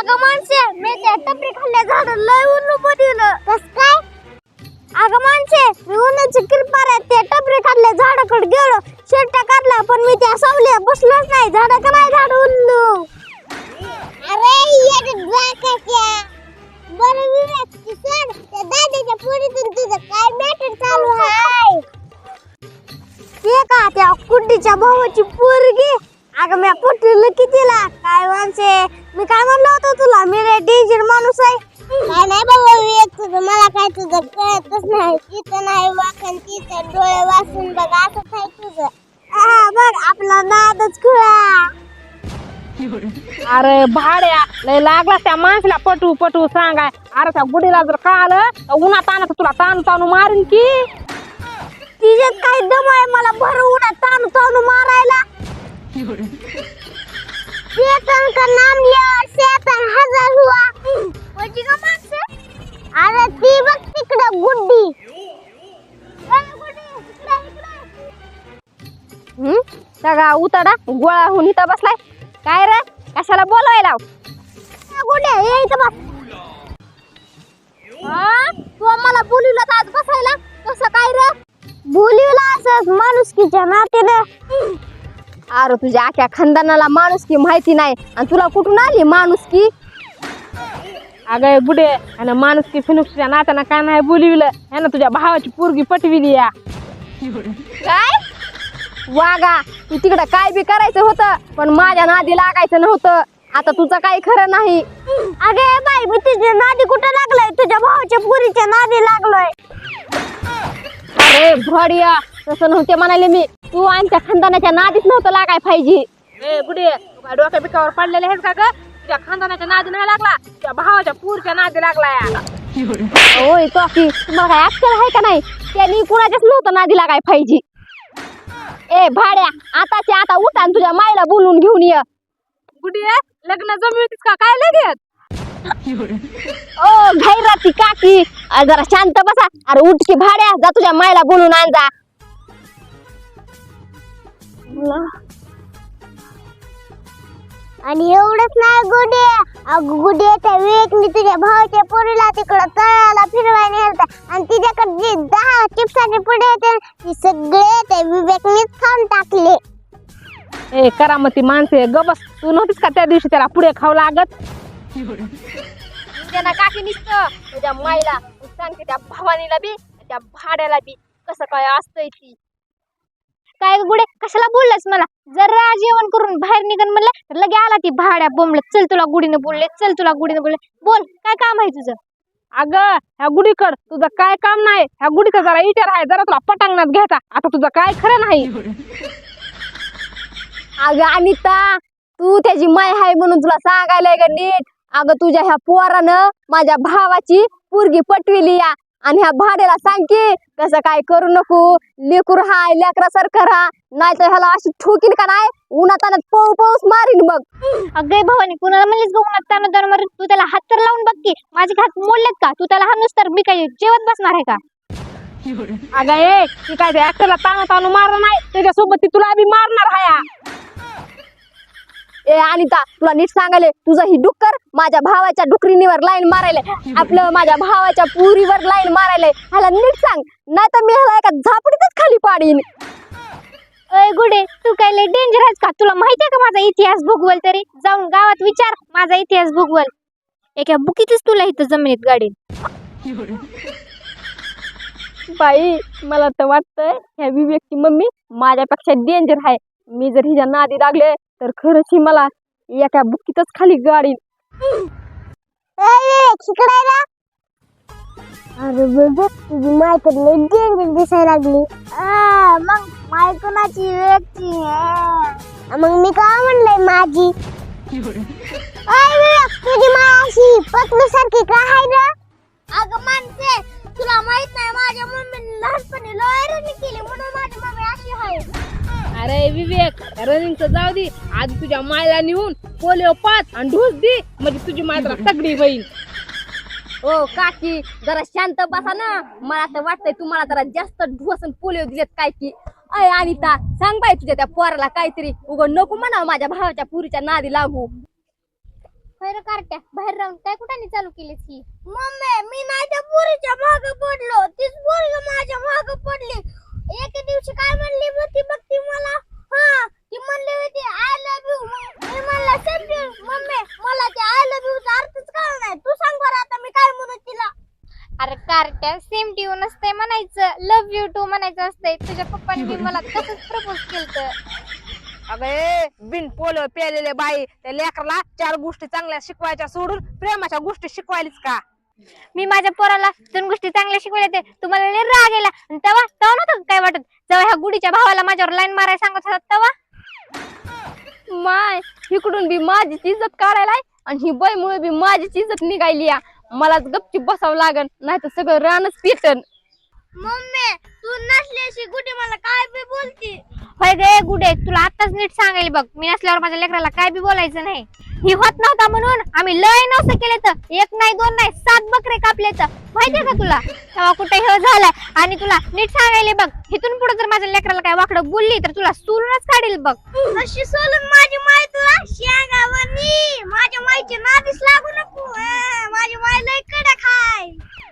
अगं माणसे मी त्या टपरी खाल्ल्या झाड लय उन्नु बनवलं कस काय? अगं माणसे मी उन्हाची किरपार आहे त्या टपरी खाल्ल्या झाडाकडे गेलो शेट काढला पण मी त्या सावल्या बसलोच नाही झाडाकडे नाही झाड उल्लू अरे येड जाकाच्या बरं विवेक किसन त्या दादाच्या पोरीतून तुझं काय मॅटर चालू आहे? ते का त्या कुड्डीच्या भावाची पोरगी? अगं मी पटवलं कितीला? काय माणसे? मी काय म्हणलं होतं तुला? मी डेंजर माणूस आहे. काय नाही बाबा विवेक तुझं मला काय तुझं कळतच नाही. तिथं नाही वाकन तिथं डोळे वाचून बघ असं काय तुझं. हा बघ आपला नादच खुळा. अरे भाड्या लय लागला त्या माणसाला. पटू पटू सांगाय. अरे त्या गुडीला जर का आलं तर उन्हात आणत तुला ताणू ताणू मारीन की. तिच्यात काय दम आहे? मला भर उन्हात ताणू ताणू मारायला. शैतान का नाम लिया शैतान हजार हुआ म्हणजे का माणसं अरे ती बघ तिकडं गुड्डी ए, गुड्डी, इकडं, इकडं. हम्म सगळा उताडा गोळा होऊन इथं बसलाय काय रे कशाला बोलवायला ए, गुड्डी ये इथं बस हा तू मला बोलवलं आज बसायला कसं काय रे बोलवलं असंच माणुसकीच्या नात्याने अरे तुझ्या आख्या खानदानाला माणूस की माहिती नाही. आणि तुला कुठून आली माणूस की? अगं बुडे आणि माणूस की फिनुक्षच्या नात्यानं काय नाही बोलविलं. ह्यानं तुझ्या भावाची पोरगी पटविली या. काय? वागा तू तिकडं काय बी करायचं होतं पण माझ्या नादी लागायचं नव्हतं. आता तुझं काही खरं नाही. अगे बाई मी तुझ्या नादी कुठं लागलोय? तुझ्या भावाच्या पुरीच्या नादी लागलोय. अरे भडिया तसं नव्हते म्हणाले मी. तू आमच्या खानदानाच्या नादीच नव्हतं लागाय पाहिजे. ए डोक्या बिकावर पडलेले आहेस का ग? तुझ्या खानदानाच्या नादी नाही लागला तुझ्या भावाच्या पूरच्या नादी लागला या होय काकी तुम्हाला काय अक्कल आहे का नाही? त्यांनी कुणाच्याच नव्हतं नादी लागाय पाहिजे. ए भाड्या आताच्या आता उठा आणि तुझ्या मायला बोलून घेऊन ये. बुडी लग्न जमी होतीस का? काय लगेच? ओ घाईराती काकी. अरे जरा शांत बसा. अरे उठ की भाड्या जा तुझ्या मायला बोलून आण जा. आणि एवढंच नाही गुडे अगं गुडे त्या विवेकने तुझ्या भावाच्या पोरीला तिकडं तळाला फिरवायला नेलता. आणि तिच्याकडे जे दहा चिप्साचे पुढे होते ना, ते सगळे त्या विवेकनेच खाऊन टाकले. ए करामती माणसे. गबस तू नव्हतीस का त्या दिवशी त्याला पुढे खाऊ लागत? त्यांना काकी निसत. तुझ्या माईला सांगते त्या भवानीला बी त्या भाड्याला बी कसं काय असतंय ती. काय गुडे? कशाला बोललास मला? जरा जेवण करून बाहेर निघन म्हणलं तर लगे आला ती भाड्या बोंबलत. चल तुला गुडीने बोलले चल तुला गुडीने बोलले. बोल काय काम आहे तुझं? अगं ह्या गुढीकड तुझं काय काम नाही. ह्या गुढीचा जरा विचार आहे जरा तुला पटांगणात घ्यायचा. आता तुझं काय खरं नाही. अगं अनिता तू त्याची माय आहे म्हणून तुला सांगायला ग नीट? अगं तुझ्या ह्या पोरानं माझ्या भावाची पोरगी पटविली या. आणि ह्या भाड्याला सांग की कसं काय करू नको? लेकूर हाय लेकरा सारखं राहा. नाही तर ह्याला अशी ठोकीन का नाही? उन्हात आणत पळू पळूच मारीन बघ. अगं भवानी कुणाला म्हणलीस गं उन्हात ताना ताना मारून? तू त्याला हात तर लावून बघ की. माझे हात मोडलेत का? तू त्याला हाणूस तर मी काय जेवत बसणार आहे का? अगं ए ती काय ते ऍक्टरला ताणू ताणू मारणार नाही? त्याच्यासोबत ती तुला बी मारणार हाया. ए अनिता तुला नीट सांगाले तुझं ही डुक्कर माझ्या भावाच्या डुकरीनीवर लाईन मारायले. आपलं माझ्या भावाच्या पुरीवर लाईन मारायले. ह्याला नीट सांग नाही तर मी ह्याला एका झापडीतच खाली पाडीन. अय गुडे तू काय लय डेंजर आहेस का? तुला माहिती आहे का माझा इतिहास भूगोल तरी? जाऊन गावात विचार माझा इतिहास भूगोल. एका बुकीतच तुला इथं जमिनीत गाडीन. बाई मला तर वाटतंय ह्या विवेकची मम्मी माझ्यापेक्षा डेंजर आहे. मी जर हिच्या नादी लागले तर खरंच ही मला एका बुकीतच खाली गाडीन. अरे बघ तुझी माय तर लय डेंजर दिसायला लागली. मग माय कोणाची व्यक्ती? मग मी काय म्हणलंय माझी? अय विवेक, तुझी माय अशी पत्नीसारखी का आहे ना अगं माणसे तुला माहीत नाही माझ्या मम्मीने लहानपणी लॉयरनी केली म्हणून माझी मम्मी अशी आहे अरे विवेक रनिंगचं जाऊ दे. आज तुझ्या मायला नेऊन पोलिओ पाच आणि ढोस दे. म्हणजे तुझी माय जरा तगडी होईल. ओ काकी जरा शांत बसा ना. मला तर वाटतंय तुम्हाला जरा जास्त ढोस आणि पोलिओ दिलेत काय की. अय अनिता सांग बाई तुझ्या त्या पोराला काहीतरी. उग नको म्हणा माझ्या भावाच्या पुरीच्या नादी लागू. खैर कारट्या बाहेर राहून काय कुठाने चालू केलीस की मम्मी मी नाही त्या पोरीच्या माग पडलो. तीच पोरग माझ्या माग पडली. एके दिवशी काय म्हणली होती बघ ती मला हा ती म्हणली होती आय लव्ह यू मी म्हणला समजू मम्मी. मला ते आय लव्ह यू चा अर्थच कळला नाही. तू सांग बरं आता मी काय म्हणू तिला. अरे कारट्या सेम ट्यू नसतंय म्हणायचं. लव्ह यू टू म्हणायचं असतंय. तुझ्या पप्पांनी मला तसंच प्रपोज केलं अगं बिन पोल पेलेले बाई त्या लेकरला चार गोष्टी चांगल्या शिकवायच्या सोडून प्रेमाच्या गोष्टी शिकवायलीच का? मी माझ्या पोराला दोन गोष्टी चांगल्या शिकवल्या ते तुम्हाला लय राग गेला आणि तेव्हा तेव्हा नव्हतं काय वाटत? जेव्हा ह्या गुडीच्या भावाला माझ्यावर लाईन मारायला सांगत होता तेव्हा? माय इकडून बी माझीच इज्जत काढायला आणि ही बाईमुळे बी माझीच इज्जत निघायली या. मलाच गपचीप बसावं लागन नाही तर सगळं रानच पेटन. मम्मी तू नसल्याशी कुठे मला काय बी बोलती? होय गे गुडे तुला आताच नीट सांगायला बघ. मी नसल्यावर माझ्या लेकराला काय बी बोलायचं नाही. ही होत नव्हता म्हणून आम्ही लय नव्हतं केले तर एक नाही दोन नाही सात बकरे कापले तर माहितीये का तुला? तेव्हा कुठे हे झालं? आणि तुला नीट सांगायला बघ. इथून पुढे जर माझ्या लेकराला काय वाकडं बोलली तर तुला सोलूनच काढील बघ. अशी सोलून? माझी माय तुला? माझ्या मायची नादीस लागू नको. माझी माय लय कडक हाय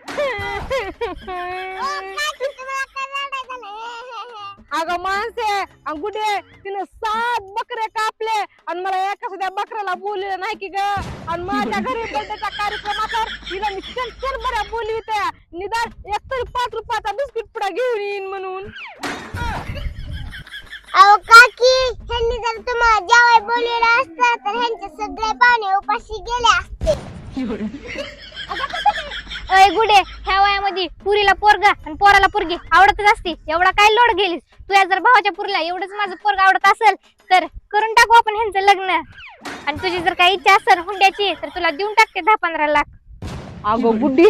अगं माणसे आणि गुडे तिने सात बकरे कापले. आणि मला एका सुद्धा बकऱ्याला बोलले नाही की ग. आणि माझ्या घरी बर्थडेच्या कार्यक्रमावर तिला मी चल चल बऱ्या बोलली होत्या निदान एक तरी पाच रुपयाचा बिस्किट पुडा घेऊन येईन म्हणून. अहो काकी ह्यांनी जर तुम्हाला जेवाय बोललेलं असतं तर ह्यांचे सगळे पाहुणे उपाशी गेले असते. अय गुडे ह्या वयामध्ये पुरीला पोरग आणि पोराला पोरगी आवडतच असते. एवढा काय लोड गेलीस तुझ्या जर भावाच्या पुरीला एवढंच माझं पोरग आवडत असेल तर करून टाकू आपण ह्यांचं लग्न. आणि तुझी जर काही इच्छा असेल हुंड्याची तर तुला देऊन टाकते दहा पंधरा लाख. अगं गुड्डी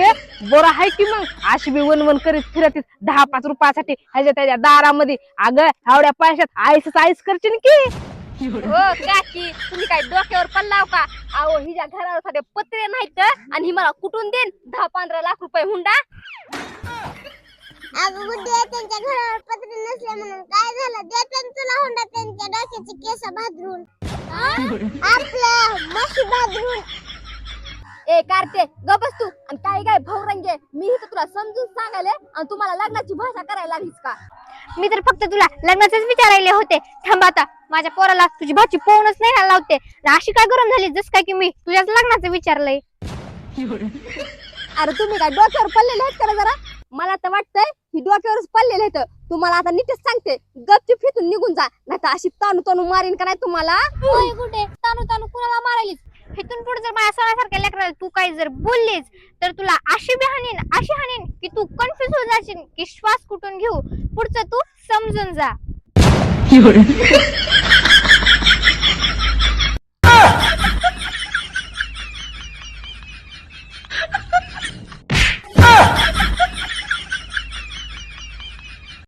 बरं आहे की मग? अशी बी वन वन करीत फिरतीस दहा पाच रुपयासाठी ह्याच्या त्याच्या दारामध्ये. अगं एवढ्या पैशात आईस आईस करशील की? हो काकी तुम्ही काय डोक्यावर पल्लाव का? अहो हिच्या घरावर साधे पत्रे नाहीत आणि ही मला कुठून देईन? दहा पंधरा लाख रुपये हुंडा? अगं गुड्डे त्यांच्या घरावर पत्र नसले म्हणून काय झालं? देतात तुला हुंडा त्यांच्या डोक्याचे केस भादरून. आपलं मशी भादरून. ए तू. आणि काय काय भवरंगे मी इथं तुला समजून सांगायले आणि तुम्हाला लग्नाची भाषा करायला लागलीस का? मी तर फक्त तुला लग्नाचेच विचारायले होते. थांब आता माझ्या पोराला तुझी भाची पोहूनच नाही ना लावते. आणि अशी काय गरम झाली जस काय की मी तुझ्याच लग्नाचं विचारलंय. अरे तुम्ही काय डोक्यावर पडलेले आहेत का रे जरा? मला तर वाटतंय ही डोक्यावरच पडलेले आहेत तुम्हाला आता नीटच सांगते. गपची फितून निघून जा. नाही तर अशी ताणू ताणू मारीन का नाही तुम्हाला? होय कुठे? तानू तानू कुणाला मारायलीच इथून पुढे जर माझ्या सणासारख्या लेकराला तू काही जर बोललीस तर तुला अशी बी हाणीन अशी हाणीन की तू कन्फ्युज होत जाशील की श्वास कुठून घेऊ? पुढचं तू समजून जा.